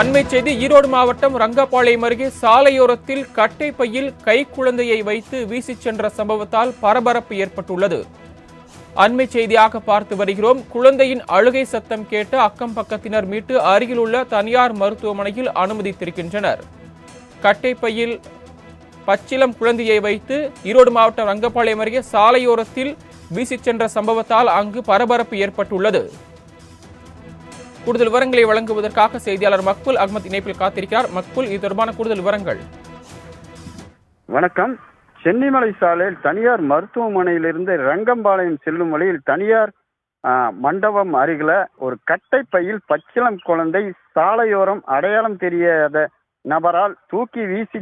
அண்மை செய்தி ஈரோடு மாவட்டம் ரங்கபாளையம் அருகே சாலையோரத்தில் கட்டை பையில் கைக்குழந்தையை வைத்து வீசிச் சென்ற சம்பவத்தால் பரபரப்பு ஏற்பட்டுள்ளது. அண்மை செய்தியாக பார்த்து வருகிறோம். குழந்தையின் அழுகை சத்தம் கேட்டு அக்கம் பக்கத்தினர் மீட்டு அருகிலுள்ள தனியார் மருத்துவமனையில் அனுமதித்திருக்கின்றனர். கட்டை பையில் பச்சிலம் குழந்தையை வைத்து ஈரோடு மாவட்டம் ரங்கபாளையம் அருகே சாலையோரத்தில் வீசிச் சென்ற சம்பவத்தால் அங்கு பரபரப்பு ஏற்பட்டுள்ளது. கூடுதல் விவரங்களை வழங்குவதற்காக செய்தியாளர் மக்புல் அகமது இணைப்பில் காத்திருக்கிறார். மக்புல் இது தொடர்பான கூடுதல் விவரங்கள். வணக்கம். சென்னிமலை சாலையில் தனியார் மருத்துவமனையிலிருந்து ரங்கம்பாளையம் செல்லும் வழியில் தனியார் மண்டபம் அருகில ஒரு கட்டை பையில் பச்சிளம் குழந்தை சாலையோரம் அடையாளம் தெரியாத நபரால் தூக்கி வீசி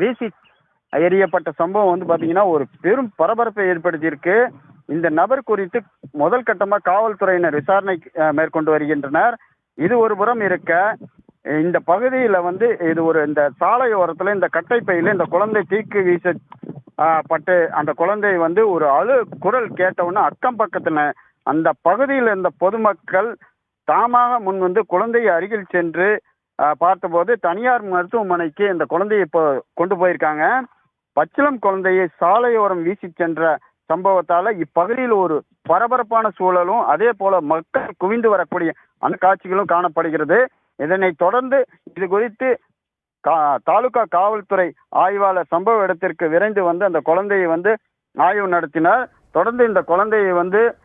வீசி எறியப்பட்ட சம்பவம் வந்து பாத்தீங்கன்னா ஒரு பெரும் பரபரப்பை ஏற்படுத்தியிருக்கு. இந்த நபர் குறித்து முதல் கட்டமாக காவல்துறையினர் விசாரணை மேற்கொண்டு வருகின்றனர். இது ஒரு புறம் இருக்க இந்த பகுதியில் வந்து இது ஒரு இந்த சாலையோரத்தில் இந்த கட்டைப்பையில் இந்த குழந்தை தீக்கு வீச பட்டு அந்த குழந்தை வந்து ஒரு அழு குரல் கேட்டவுடனே அக்கம் பக்கத்தில் அந்த பகுதியில் இருந்த பொதுமக்கள் தாமாக முன் வந்து குழந்தையை அருகில் சென்று பார்த்தபோது தனியார் மருத்துவமனைக்கு இந்த குழந்தையை இப்போ கொண்டு போயிருக்காங்க. பச்சிளம் குழந்தையை சாலையோரம் வீசி சென்ற சம்பவத்தால இப்பகுதியில் ஒரு பரபரப்பான சூழலும் அதே போல மக்கள் குவிந்து வரக்கூடிய அந்த காட்சிகளும் காணப்படுகிறது. இதனை தொடர்ந்து இது குறித்து கா- தாலுகா காவல்துறை ஆய்வாளர் சம்பவ இடத்திற்கு விரைந்து வந்து அந்த குழந்தையை வந்து ஆய்வு நடத்தினார். தொடர்ந்து இந்த குழந்தையை வந்து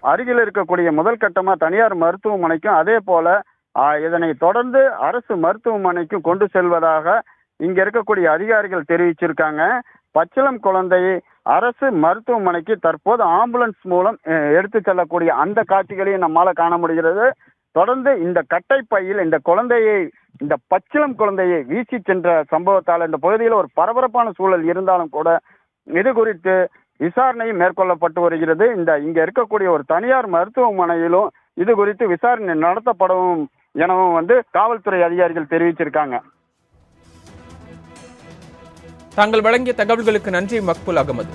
அருகில் இருக்கக்கூடிய முதல் கட்டமா தனியார் மருத்துவமனைக்கும் அதே போல இதனை தொடர்ந்து அரசு மருத்துவமனைக்கும் கொண்டு செல்வதாக இங்க இருக்கக்கூடிய அதிகாரிகள் தெரிவிச்சிருக்காங்க. பச்சிளம் குழந்தையை அரசு மருத்துவமனைக்கு தற்போது ஆம்புலன்ஸ் மூலம் எடுத்து செல்லக்கூடிய அந்த காட்சிகளையும் நம்மால காண முடிகிறது. தொடர்ந்து இந்த கட்டை பையில் இந்த குழந்தையை இந்த பச்சிளம் குழந்தையை வீசி சென்ற சம்பவத்தால் இந்த பகுதியில் ஒரு பரபரப்பான சூழல் இருந்தாலும் கூட இது குறித்து விசாரணையும் மேற்கொள்ளப்பட்டு வருகிறது. இந்த இங்க இருக்கக்கூடிய ஒரு தனியார் மருத்துவமனையிலும் இது குறித்து விசாரணை நடத்தப்படவும் எனவும் வந்து காவல்துறை அதிகாரிகள் தெரிவிச்சிருக்காங்க. தாங்கள் வழங்கிய தகவல்களுக்கு நன்றி மக்புல் அகமது.